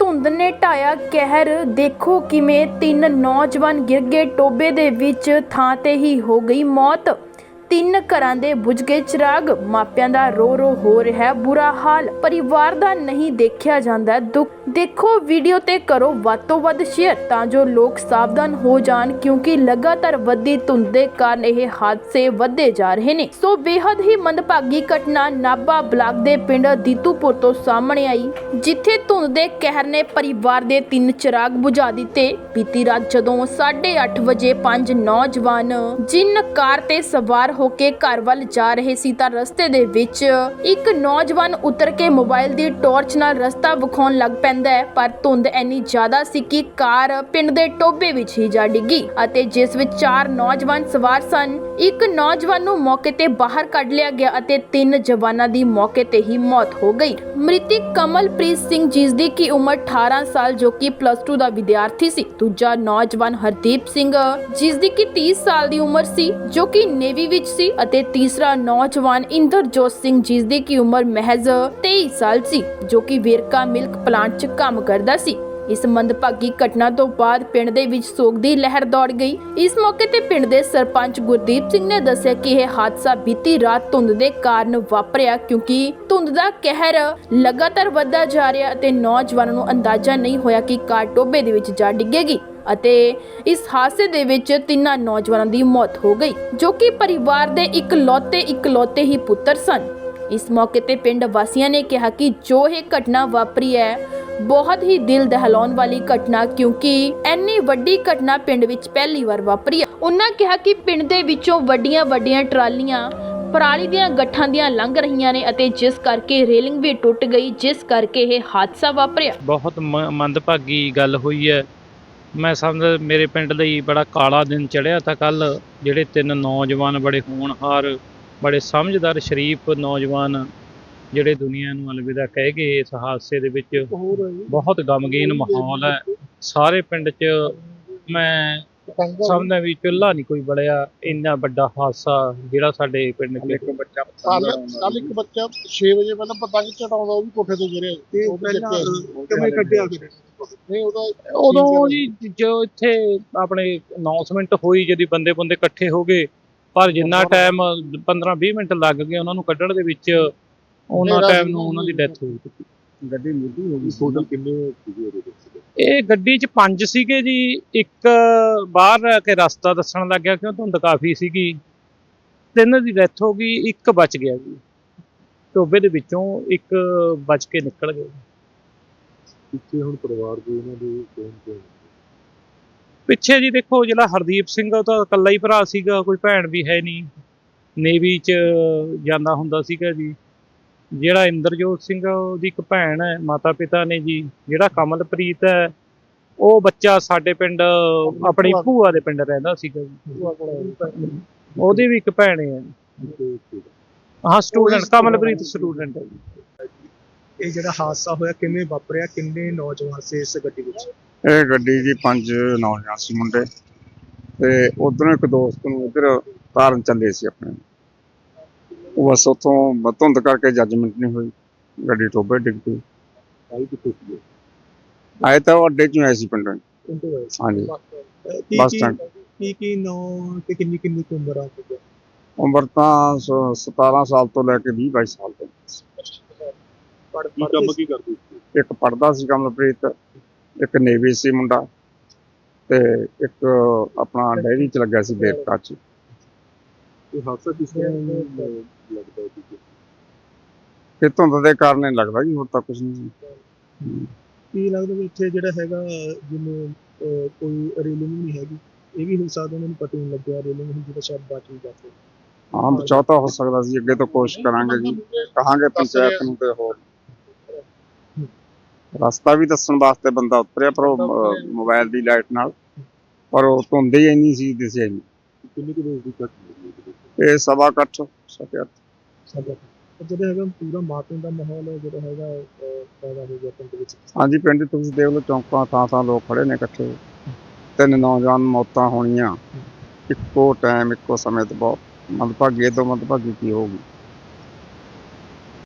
ਧੁੰਦ ਨੇ ਢਾਇਆ ਕਹਿਰ। ਦੇਖੋ ਕਿਵੇਂ ਤਿੰਨ ਨੌਜਵਾਨ ਗਿਰ ਗਏ। ਟੋਬੇ ਦੇ ਵਿੱਚ ਥਾਂ ਤੇ ਹੀ ਹੋ ਗਈ ਮੌਤ। ਤਿੰਨ ਘਰਾਂ ਦੇ ਬੁਝ ਗਏ ਚਿਰਾਗ ਮਾਪਿਆਂ ਦਾ ਰੋ ਰੋ ਹੋ ਰਿਹਾ ਬੁਰਾ ਹਾਲ, ਪਰਿਵਾਰ ਦਾ ਨਹੀਂ ਦੇਖਿਆ ਜਾਂਦਾ। ਦੁੱਖ ਦੇਖੋ, ਵੀਡੀਓ ਤੇ ਕਰੋ ਵੱਧ ਤੋਂ ਵੱਧ ਸ਼ੇਅਰ ਤਾਂ ਜੋ ਲੋਕ ਸਾਵਧਾਨ ਹੋ ਜਾਣ ਕਿਉਂਕਿ ਲਗਾਤਾਰ ਵੱਧਦੀ ਧੁੰਦ ਦੇ ਕਾਰਨ ਇਹ ਹਾਦਸੇ ਵੱਧਦੇ ਜਾ ਰਹੇ ਨੇ। ਸੋ ਬੇहद ਹੀ ਮੰਦਭਾਗੀ ਘਟਨਾ ਨਾਬਾ ਬਲਾਕ ਦੇ ਪਿੰਡ ਦੀਤੂਪੁਰ ਤੋਂ ਸਾਹਮਣੇ ਆਈ, ਜਿੱਥੇ ਧੁੰਦ ਦੇ ਕਹਿਰ ਨੇ ਪਰਿਵਾਰ ਦੇ ਤਿੰਨ ਚਿਰਾਗ ਬੁਝਾ ਦਿੱਤੇ। ਬੀਤੀ ਰਾਤ ਜਦੋਂ 8:30 ਵਜੇ ਪੰਜ ਨੌਜਵਾਨ ਜਿਨ ਕਾਰ ਤੇ ਸਵਾਰ ਹੋ ਕੇ ਘਰ ਵੱਲ ਜਾ ਰਹੇ ਸੀ ਤਾਂ ਰਸਤੇ ਦੇ ਵਿੱਚ ਇੱਕ ਨੌਜਵਾਨ ਉਤਰ ਕੇ ਮੋਬਾਈਲ ਦੀ ਟਾਰਚ ਨਾਲ ਰਸਤਾ ਵਿਖਾਉਣ ਲੱਗ ਪੈਂਦਾ ਹੈ। ਪਰ ਧੁੰਦ ਇੰਨੀ ਜ਼ਿਆਦਾ ਸੀ ਕਿ ਕਾਰ ਪਿੰਡ ਦੇ ਟੋਬੇ ਵਿੱਚ ਹੀ ਜਾ ਡਿੱਗੀ ਅਤੇ ਜਿਸ ਵਿੱਚ ਚਾਰ ਨੌਜਵਾਨ ਸਵਾਰ ਸਨ ਇੱਕ ਨੌਜਵਾਨ ਨੂੰ ਮੌਕੇ ਤੇ ਬਾਹਰ ਕੱਢ ਲਿਆ ਗਿਆ ਅਤੇ ਤਿੰਨ ਜਵਾਨਾਂ ਦੀ ਮੌਕੇ ਤੇ ਹੀ ਮੌਤ ਹੋ ਗਈ। ਮ੍ਰਿਤਕ ਕਮਲਪ੍ਰੀਤ ਸਿੰਘ ਜਿਸ ਦੀ ਕੀ ਉਮਰ 18 ਸਾਲ ਜੋ ਕਿ ਪਲੱਸ 2 ਦਾ ਵਿਦਿਆਰਥੀ ਸੀ, ਦੂਜਾ ਨੌਜਵਾਨ ਹਰਦੀਪ ਸਿੰਘ, ਜਿਸ ਦੀ ਕੀ 30 ਸਾਲ ਦੀ ਉਮਰ ਸੀ ਜੋ ਕਿ ਨੇਵੀ ਵਿੱਚ ਸੀ ਅਤੇ ਤੀਸਰਾ ਨੌਜਵਾਨ ਇੰਦਰਜੋਤ ਸਿੰਘ ਜਿਸ ਦੀ ਕੀ ਉਮਰ ਮਹਿਜ਼ 23 ਸਾਲ ਸੀ ਜੋ ਕਿ ਵੇਰਕਾ ਮਿਲਕ ਪਲਾਂਟ 'ਚ ਕੰਮ ਕਰਦਾ ਸੀ। ਇਸ ਮੰਦਭਾਗੀ ਘਟਨਾ ਤੋਂ ਬਾਅਦ ਪਿੰਡ ਦੇ ਵਿੱਚ ਸੋਗ ਦੀ ਲਹਿਰ ਦੌੜ ਗਈ। ਇਸ ਮੌਕੇ ਤੇ ਪਿੰਡ ਦੇ ਸਰਪੰਚ ਗੁਰਦੀਪ ਸਿੰਘ ਨੇ ਦੱਸਿਆ ਕਿ ਇਹ ਹਾਦਸਾ ਬੀਤੀ ਰਾਤ ਧੁੰਦ ਦੇ ਕਾਰਨ ਵਾਪਰਿਆ ਕਿਉਂਕਿ ਧੁੰਦ ਦਾ ਕਹਿਰ ਲਗਾਤਾਰ ਵੱਧਦਾ ਜਾ ਰਿਹਾ ਅਤੇ ਨੌਜਵਾਨਾਂ ਨੂੰ ਅੰਦਾਜ਼ਾ ਨਹੀਂ ਹੋਇਆ ਕਿ ਕਾਰ ਟੋਬੇ ਦੇ ਵਿੱਚ ਜਾ ਡਿੱਗੇਗੀ ਅਤੇ ਇਸ ਹਾਦਸੇ ਦੇ ਵਿੱਚ ਤਿੰਨਾਂ ਨੌਜਵਾਨਾਂ ਦੀ ਮੌਤ ਹੋ ਗਈ, ਜੋ ਕਿ ਪਰਿਵਾਰ ਦੇ ਇਕਲੌਤੇ ਇਕਲੌਤੇ ਹੀ ਪੁੱਤਰ ਸਨ। ਇਸ ਮੌਕੇ ਤੇ ਪਿੰਡ ਵਾਸੀਆਂ ਨੇ ਕਿਹਾ ਕਿ ਜੋ ਇਹ ਘਟਨਾ ਵਾਪਰੀ ਹੈ ਬਹੁਤ ਹੀ ਦਿਲ ਦਹਿਲਾਉਣ ਵਾਲੀ ਘਟਨਾ ਕਿਉਂਕਿ ਐਨੀ ਵੱਡੀ ਘਟਨਾ ਪਿੰਡ ਵਿੱਚ ਪਹਿਲੀ ਵਾਰ ਵਾਪਰੀ ਉਹਨਾਂ ਕਿਹਾ ਕਿ ਪਿੰਡ ਦੇ ਵਿੱਚੋਂ ਵੱਡੀਆਂ ਵੱਡੀਆਂ ਟਰਾਲੀਆਂ, ਪਰਾਲੀ ਦੀਆਂ ਗੱਠਾਂ ਦੀਆਂ ਲੰਘ ਰਹੀਆਂ ਨੇ ਅਤੇ ਜਿਸ ਕਰਕੇ ਰੇਲਿੰਗ ਵੀ ਟੁੱਟ ਗਈ, ਜਿਸ ਕਰਕੇ ਇਹ ਹਾਦਸਾ ਵਾਪਰਿਆ। ਬਹੁਤ ਮ- ਮੰਦਭਾਗੀ ਗੱਲ ਹੋਈ ਹੈ। ਮੈਂ ਸਮਝ, ਮੇਰੇ ਪਿੰਡ ਲਈ ਬੜਾ ਕਾਲਾ ਦਿਨ ਚੜਿਆ ਤਾਂ ਕੱਲ ਜਿਹੜੇ ਤਿੰਨ ਨੌਜਵਾਨ ਬੜੇ ਹੋਣਹਾਰ, ਬੜੇ ਸਮਝਦਾਰ ਸ਼ਰੀਫ ਨੌਜਵਾਨ ਜਿਹੜੇ ਦੁਨੀਆ ਨੂੰ ਅਲਵਿਦਾ ਕਹਿ ਗਏ ਇਸ ਹਾਦਸੇ ਦੇ ਵਿੱਚ ਬਹੁਤ ਗਮਗੀਨ ਮਾਹੌਲ ਹੈ। ਸਾਰੇ ਪਿੰਡ 'ਚ ਮੈਂ ਸਮਝਦਾ ਵੀ ਚੁੱਲ੍ਹਾ ਨਹੀਂ ਕੋਈ ਬੜਿਆ। ਇੰਨਾ ਵੱਡਾ ਹਾਦਸਾ ਜਿਹੜਾ ਸਾਡੇ ਪਿੰਡ 'ਚ ਕੱਲ ਕੱਲ ਇੱਕ ਬੱਚਾ 6 ਵਜੇ ਪਹਿਲਾਂ ਪਤੰਗ ਚੜਾਉਂਦਾ ਉਹ ਵੀ ਕੋਠੇ ਤੋਂ ਗਿਰਿਆ ਤੇ ਉਹ ਪਹਿਲਾਂ ਕਿਵੇਂ ਕੱਢਿਆ ਨਹੀਂ ਉਹਦਾ ਉਦੋਂ ਜੀ ਜੋ ਇੱਥੇ ਆਪਣੇ ਅਨਾਉਂਸਮੈਂਟ ਹੋਈ ਜਦੀ ਬੰਦੇ ਬੰਦੇ ਇਕੱਠੇ ਹੋ ਗਏ ਪਰ ਜਿੰਨਾ ਟਾਈਮ 15 20 ਮਿੰਟ ਲੱਗ ਗਏ ਉਹਨਾਂ ਨੂੰ ਕੱਢਣ ਦੇ ਵਿੱਚ ਉਹਨਾਂ ਟਾਈਮ ਨੂੰ ਉਹਨਾਂ ਦੀ ਡੈਥ ਹੋ ਚੁੱਕੀ ਗੱਡੀ ਮੁੱਢੀ ਹੋ ਗਈ ਟੋਟਲ ਕਿੰਨੇ ਸੀਗੇ ਉਹਦੇ ਵਿੱਚ? ਇਹ ਗੱਡੀ 'ਚ ਪੰਜ ਸੀਗੇ ਜੀ। ਇੱਕ ਬਾਹਰ ਆ ਕੇ ਰਸਤਾ ਦੱਸਣ ਲੱਗ ਗਿਆ ਕਿਉਂ? ਧੁੰਦ ਕਾਫੀ ਸੀਗੀ। ਤਿੰਨ ਦੀ ਡੈਥ ਹੋ ਗਈ ਇੱਕ ਬਚ ਗਿਆ ਜੀ। ਟੋਬੇ ਦੇ ਵਿੱਚੋਂ ਇੱਕ ਬਚ ਕੇ ਨਿਕਲ ਗਿਆ। ਪਿੱਛੇ ਹੁਣ ਪਰਿਵਾਰ ਦੇ ਇਹਨਾਂ ਦੇ ਕੌਣ ਕੌਣ? ਪਿੱਛੇ ਜੀ ਦੇਖੋ ਜਿਹੜਾ ਹਰਦੀਪ ਸਿੰਘ ਉਹ ਤਾਂ ਇਕੱਲਾ ਹੀ ਭਰਾ ਸੀਗਾ ਕੋਈ ਭੈਣ ਵੀ ਹੈ ਨਹੀਂ। ਨੇਵੀ 'ਚ ਜਾਂਦਾ ਹੁੰਦਾ ਸੀਗਾ ਜੀ। ਜਿਹੜਾ ਇੰਦਰਜੋਤ ਸਿੰਘ ਉਹਦੀ ਇੱਕ ਭੈਣ ਹੈ ਮਾਤਾ ਪਿਤਾ ਨੇ ਜੀ ਜਿਹੜਾ ਕਮਲਪ੍ਰੀਤ ਹੈ ਉਹ ਬੱਚਾ ਸਾਡੇ ਪਿੰਡ ਆਪਣੀ ਭੂਆ ਦੇ ਪਿੰਡ ਰਹਿੰਦਾ ਸੀਗਾ ਜੀ। ਉਹਦੀ ਵੀ ਇੱਕ ਭੈਣ ਹੈ। ਹਾਂ ਸਟੂਡੈਂਟ ਕਮਲਪ੍ਰੀਤ ਸਟੂਡੈਂਟ ਹੈ ਜੀ। ਇਹ ਜਿਹੜਾ ਹਾਦਸਾ ਹੋਇਆ ਕਿਵੇਂ ਵਾਪਰਿਆ ਕਿੰਨੇ ਨੌਜਵਾਨ ਸੀ ਇਸ ਗੱਡੀ ਵਿੱਚ? ਇਹ ਗੱਡੀ ਜੀ ਪੰਜ ਨੌਜਵਾਨ ਸੀ ਮੁੰਡੇ। ਤੇ ਉਧਰੋਂ ਇੱਕ ਦੋਸਤ ਨੂੰ ਇੱਧਰ ਤਾਰਨ ਚੱਲੇ ਸੀ ਆਪਣੇ। ਉਹ ਬਸ ਉੱਥੋਂ ਧੁੰਦ ਕਰਕੇ ਜੱਜਮੈਂਟ ਨਹੀਂ ਹੋਈ। ਗੱਡੀ ਟੋਬੇ ਡਿੱਗ ਪਈ। ਆਈ ਕਿੱਥੇ ਸੀਗੇ? ਆਏ ਤਾਂ ਉਹ ਅੱਡੇ ਚੋਂ ਆਏ ਸੀ ਪਿੰਡੋਂ। ਹੀ। ਹਾਂਜੀ। ਬੱਸ ਕੀ ਸਟੈਂਡ। ਕੀ ਕੀ ਨੌ ਤੇ ਕਿੰਨੀ ਕਿੰਨੀ ਕੁ ਉਮਰ ਆ ਚੁੱਕੀ ਉਮਰ ਤਾਂ ਸ- 17 ਸਾਲ ਤੋਂ ਲੈ ਕੇ 20 22 ਸਾਲ ਤੱਕ ਪੜ ਕੀ ਕੰਮ ਕੀ ਕਰਦੇ ਸੀ? ਇੱਕ ਪੜਦਾ ਸੀ ਕਮਲਪ੍ਰੀਤ ਇੱਕ ਨੇਵੀ ਸੀ ਮੁੰਡਾ ਤੇ ਇੱਕ ਆਪਣਾ ਡੈਰੀ ਚ ਲੱਗਿਆ ਸੀ ਬੇਰਕਾ ਚ। ਇਹ ਹਾਦਸਾ ਕਿਸ ਤਰ੍ਹਾਂ ਲੱਗਦਾ ਸੀ ਇਹ ਧੁੰਦ ਦੇ ਕਾਰਨ ਹੀ ਲੱਗਦਾ ਜੀ ਹੋਰ ਤਾਂ ਕੁਝ ਨਹੀਂ ਸੀ ਕੀ ਲੱਗਦਾ ਵੀ ਇੱਥੇ ਜਿਹੜਾ ਹੈਗਾ ਜਿਹਨੂੰ ਅਹ, ਕੋਈ ਰੇਲਿੰਗ ਨਹੀਂ ਹੈਗੀ ਇਹ ਵੀ ਹੋ ਸਕਦਾ ਉਹਨਾਂ ਨੂੰ ਪਤਾ ਹੀ ਨਹੀਂ ਲੱਗਿਆ ਰੇਲਿੰਗ ਹੁੰਦੀ ਤਾਂ ਸ਼ਾਇਦ ਬਚ ਵੀ ਜਾਂਦੇ ਹਾਂ ਬਚਾਅ ਤਾਂ ਹੋ ਸਕਦਾ ਸੀ ਅੱਗੇ ਤੋਂ ਕੋਸ਼ਿਸ਼ ਕਰਾਂਗੇ ਜੀ। ਕਹਾਂਗੇ ਪੰਚਾਇਤ ਨੂੰ ਤੇ ਹੋਰ। ਰਸਤਾ ਵੀ ਦੱਸਣ ਵਾਸਤੇ ਬੰਦਾ ਉਤਰਿਆ ਪਰ ਉਹ ਅਹ, ਮੋਬਾਈਲ ਦੀ ਲਾਈਟ ਨਾਲ। ਪਰ ਉਹ ਧੁੰਦ ਹੀ ਇੰਨੀ ਸੀ ਦਿਸਿਆ ਨਹੀਂ ਕਿੰਨੇ ਕੁ ਦੋਸਤ ਦੀ ਕੱਟ ਹੋਈ ਇਹ ਸਵਾ ਇਕੱਠ ਸਕਿਆ। ਜਿਹੜਾ ਹੈਗਾ ਪੂਰਾ ਮਾਤਮ ਦਾ ਮਾਹੌਲ ਹੈ ਜਿਹੜਾ ਹੈਗਾ ਅਹ, ਪੈਦਾ ਹੋ ਗਿਆ ਪਿੰਡ ਵਿੱਚ? ਹਾਂਜੀ ਪਿੰਡ 'ਚ ਤੁਸੀਂ ਦੇਖ ਲਓ ਚੌਂਕਾਂ ਥਾਂ ਥਾਂ ਲੋਕ ਖੜੇ ਨੇ ਇਕੱਠੇ। ਤਿੰਨ ਨੌਜਵਾਨ ਮੌਤਾਂ ਹੋਣੀਆਂ। ਇੱਕੋ ਟਾਈਮ ਇੱਕੋ ਸਮੇਂ ਤੇ ਬਹੁਤ ਮੰਦਭਾਗੀ ਇਹ ਤੋਂ ਮੰਦਭਾਗੀ ਕੀ ਹੋਊਗੀ?